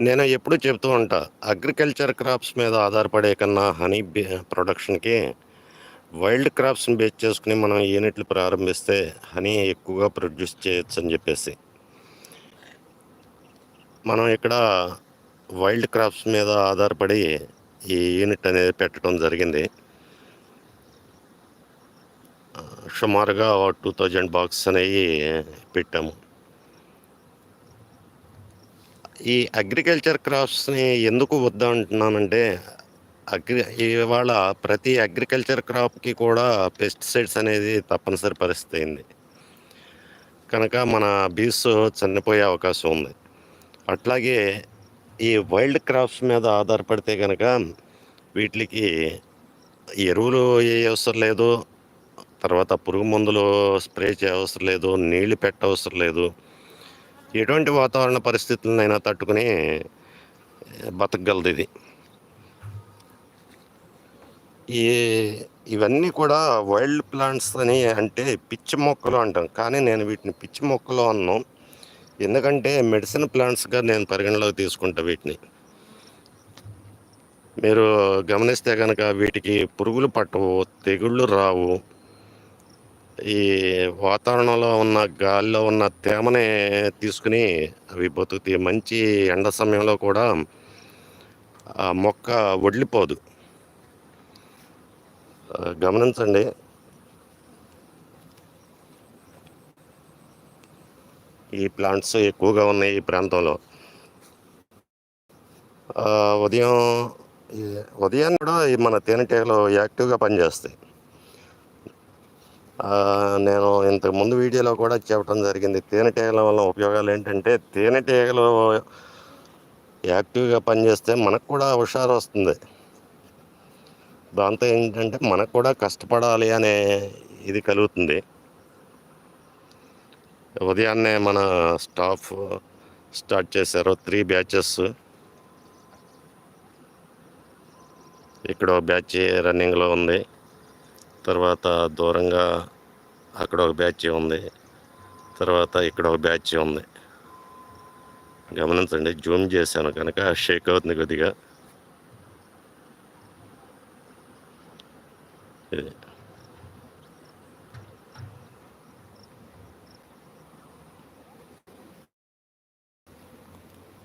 నేను ఎప్పుడు చెప్తూ ఉంటా అగ్రికల్చర్ క్రాప్స్ మీద ఆధారపడే కన్నా హనీ బే ప్రొడక్షన్కి వైల్డ్ క్రాప్స్ని బేస్ చేసుకుని మనం యూనిట్లు ప్రారంభిస్తే హనీ ఎక్కువగా ప్రొడ్యూస్ చేయొచ్చు అని చెప్పేసి. మనం ఇక్కడ వైల్డ్ క్రాప్స్ మీద ఆధారపడి ఈ యూనిట్ అనేది పెట్టడం జరిగింది. సుమారుగా టూ థౌజండ్ బాక్స్ అనేవి పెట్టాము. ఈ అగ్రికల్చర్ క్రాప్స్ని ఎందుకు వద్దంటున్నానంటే అగ్రి ఇవాళ ప్రతి అగ్రికల్చర్ క్రాప్కి కూడా పెస్టిసైడ్స్ అనేది తప్పనిసరి పరిస్థితి అయింది. కనుక మన బీస్ చనిపోయే అవకాశం ఉంది. అట్లాగే ఈ వైల్డ్ క్రాప్స్ మీద ఆధారపడితే కనుక వీటికి ఎరువులు ఏ అవసరం లేదు తర్వాత పురుగు మందులు స్ప్రే చేయవసరం లేదు నీళ్ళు పెట్టవసరం లేదు ఎటువంటి వాతావరణ పరిస్థితులనైనా తట్టుకుని బతకగలదు ఇది. ఈ ఇవన్నీ కూడా వైల్డ్ ప్లాంట్స్ అని అంటే పిచ్చి మొక్కలు అంటాం. కానీ నేను వీటిని పిచ్చి మొక్కలు అన్నాను ఎందుకంటే మెడిసిన్ ప్లాంట్స్గా నేను పరిగణలోకి తీసుకుంటా వీటిని. మీరు గమనిస్తే కనుక వీటికి పురుగులు పట్టవు తెగుళ్ళు రావు. ఈ వాతావరణంలో ఉన్న గాలిలో ఉన్న తేమని తీసుకుని అవి బతుకుతాయి. మంచి ఎండ సమయంలో కూడా ఆ మొక్క వడిలిపోదు. గమనించండి. ఈ ప్లాంట్స్ ఎక్కువగా ఉన్నాయి ఈ ప్రాంతంలో. ఉదయం ఉదయం ఉదయాన్ని కూడా ఈ మన తేనెటీగలు యాక్టివ్గా పనిచేస్తాయి. నేను ఇంతకు ముందు వీడియోలో కూడా చెప్పడం జరిగింది. తేనెటీగల వల్ల ఉపయోగాలు ఏంటంటే తేనెటీగలు యాక్టివ్గా పనిచేస్తే మనకు కూడా హుషారు వస్తుంది. దాంతో ఏంటంటే మనకు కూడా కష్టపడాలి అనే ఇది కలుగుతుంది. ఉదయాన్నే మన స్టాఫ్ స్టార్ట్ చేశారు త్రీ బ్యాచెస్. ఇక్కడ బ్యాచ్ రన్నింగ్లో ఉంది. తర్వాత దూరంగా అక్కడ ఒక బ్యాచ్ ఉంది. తర్వాత ఇక్కడ ఒక బ్యాచ్ ఉంది. గమనించండి జూమ్ చేశాను కనుక షేక్ అవుతుంది కొద్దిగా. ఇది.